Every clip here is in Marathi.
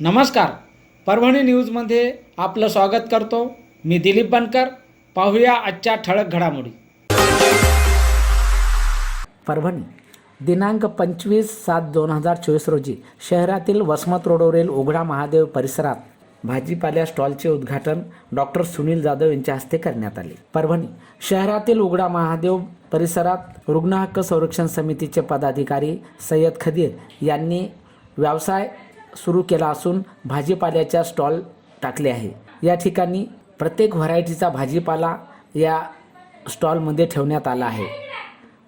नमस्कार. परभणी न्यूजमध्ये आपलं स्वागत करतो. मी दिलीप बनकर. पाहूया आजच्या ठळक घडामोडी. परभणी दिनांक पंचवीस सात दोन हजार चोवीस रोजी शहरातील वसमत रोडवरील उघडा महादेव परिसरात भाजीपाल्या स्टॉलचे उद्घाटन डॉक्टर सुनील जाधव यांच्या हस्ते करण्यात आले. परभणी शहरातील उघडा महादेव परिसरात रुग्ण हक्क संरक्षण समितीचे पदाधिकारी सय्यद खदीर यांनी व्यवसाय सुरू केला असून भाजीपाल्याच्या स्टॉल टाकले आहे. या ठिकाणी प्रत्येक व्हरायटीचा भाजीपाला या स्टॉलमध्ये ठेवण्यात आला आहे.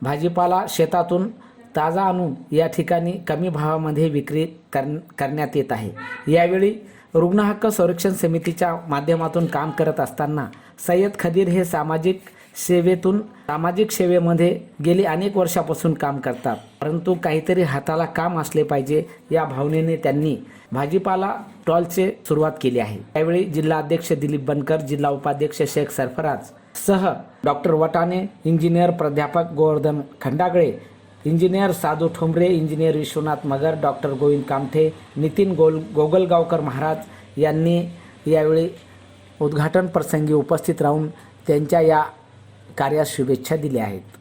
भाजीपाला शेतातून ताजा आणून या ठिकाणी कमी भावामध्ये विक्री कर करण्यात येत आहे. यावेळी रुग्णहक्क संरक्षण समितीच्या माध्यमातून काम करत असताना सय्यद खदीर हे सामाजिक सेवेतून सामाजिक सेवेमध्ये गेली अनेक वर्षापासून काम करतात. परंतु काहीतरी हाताला काम असले पाहिजे या भावनेने त्यांनी भाजीपाला स्टॉलचे सुरुवात केली आहे. त्यावेळी जिल्हा अध्यक्ष दिलीप बनकर जिल्हा उपाध्यक्ष शेख सरफराज सह डॉक्टर वटाणे इंजिनियर प्राध्यापक Govardhan Khandagale engineer Sadhu Thombare engineer Vishwanath Magar doctor Govind Kamthe Nitin गोल गोगलगावकर महाराज यांनी यावेळी उद्घाटन प्रसंगी उपस्थित राहून त्यांच्या या कार्यास शुभेच्छा दिल्या आहेत.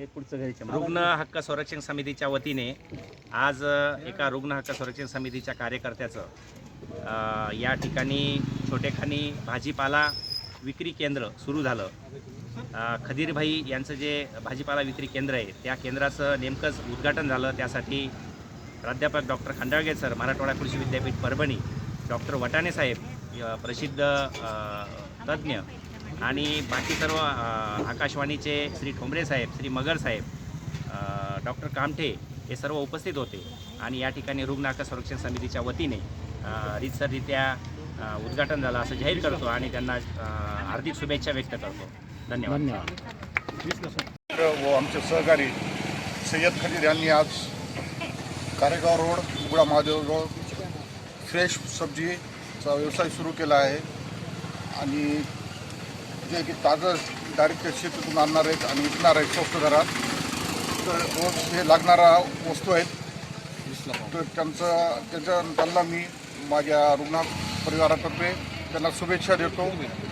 रुग्ण हक्क संरक्षण समितीच्या वतीने आज एका रुग्ण हक्क संरक्षण समितीच्या कार्यकर्त्याचं या ठिकाणी छोटेखानी भाजीपाला विक्री केंद्र सुरू झालं. खदीरभाई यांचं जे भाजीपाला विक्री केंद्र आहे त्या केंद्राचं नेमकंच उद्घाटन झालं. त्यासाठी प्राध्यापक डॉक्टर खंडाळगे सर मराठवाडा कृषी विद्यापीठ परभणी डॉक्टर वटाणे साहेब प्रसिद्ध तज्ज्ञ आणि बाकी सर्व आकाशवाणीचे श्री ठोंबरे साहेब श्री मगर साहेब डॉक्टर कामठे हे सर्व उपस्थित होते. आणि या ठिकाणी रुग्ण हक्क संरक्षण समितीच्या वतीने रीतसररित्या उद्घाटन झालं असं जाहीर करतो आणि त्यांना हार्दिक शुभेच्छा व्यक्त करतो. धन्यवाद. धन्यवाद. व आमचे सहकारी सय्यद खलील यांनी आज कारेगाव रोड उघडा महादेव रोड फ्रेश सब्जीचा व्यवसाय सुरू केला आहे. आणि जे की ताजं डायरेक्ट शेतीतून आणणार आहेत आणि विकणार आहेत स्वस्त दरात. तर रोज हे लागणारा वस्तू आहेत. तर त्यांचं त्यांच्या त्यांना मी माझ्या रुग्ण परिवारातर्फे त्यांना शुभेच्छा देतो.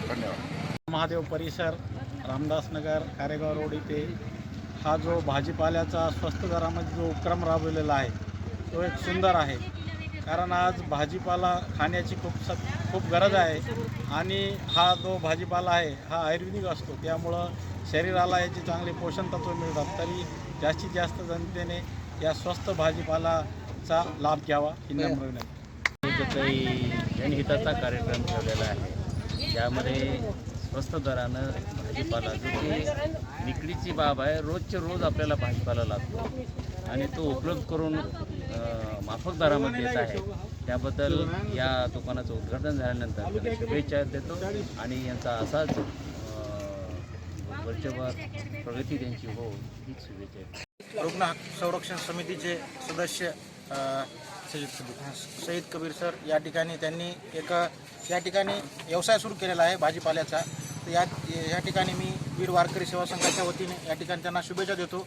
धन्यवाद. महादेव परिसर रामदासनगर कारेगाव रोड इथे. हा जो भाजीपाल्याचा स्वस्त दरामध्ये जो उपक्रम राबवलेला आहे तो एक सुंदर आहे. कारण आज भाजीपाला खाण्याची खूप स खूप गरज आहे. आणि हा जो भाजीपाला आहे हा आयुर्वेदिक असतो. त्यामुळं शरीराला याची चांगली पोषण तत्व मिळतात. तरी जास्तीत जास्त जनतेने या स्वस्त भाजीपालाचा लाभ घ्यावा ही नम्र विनंती. जनहिताचा कार्यक्रम ठेवलेला आहे. त्यामध्ये स्वस्त दरानं भाजीपाला जो की विक्रीची बाब आहे रोजचे रोज आपल्याला भाजीपाला लागतो. आणि तो उपलब्ध करून माफक दरामध्ये येत आहे. त्याबद्दल या दुकानाचं उद्घाटन झाल्यानंतर त्यांना शुभेच्छा देतो आणि यांचा असाच अं, वर्षभर प्रगती त्यांची हो हीच शुभेच्छा रुग्ण संरक्षण समितीचे सदस्य अ, सईद कबीर सर या ठिकाणी त्यांनी एक या ठिकाणी व्यवसाय सुरू केलेला आहे भाजीपाल्याचा. तर या या ठिकाणी मी वीर वारकरी सेवा संघाच्या वतीने या ठिकाणी त्यांना शुभेच्छा देतो.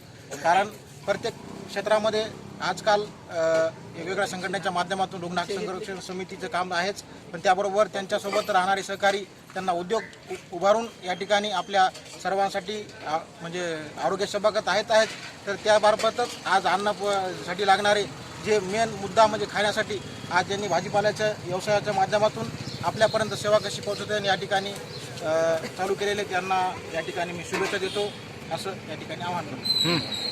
कारण प्रत्येक क्षेत्रामध्ये आजकाल वेगवेगळ्या संघटनेच्या माध्यमातून रुग्ण हक्क संरक्षण समितीचं काम आहेच. पण त्याबरोबर त्यांच्यासोबत राहणारे सहकारी त्यांना उद्योग उ- उभारून या ठिकाणी आपल्या सर्वांसाठी म्हणजे आरोग्य सभागत आहेत आहेत. तर त्याबाबतच आज अन्नासाठी लागणारे जे मेन मुद्दा म्हणजे खाण्यासाठी आज त्यांनी भाजीपाल्याच्या व्यवसायाच्या माध्यमातून आपल्यापर्यंत सेवा कशी पोहोचवते आणि या ठिकाणी चालू केलेले त्यांना या ठिकाणी मी शुभेच्छा देतो. असं या ठिकाणी आवाहन करतो.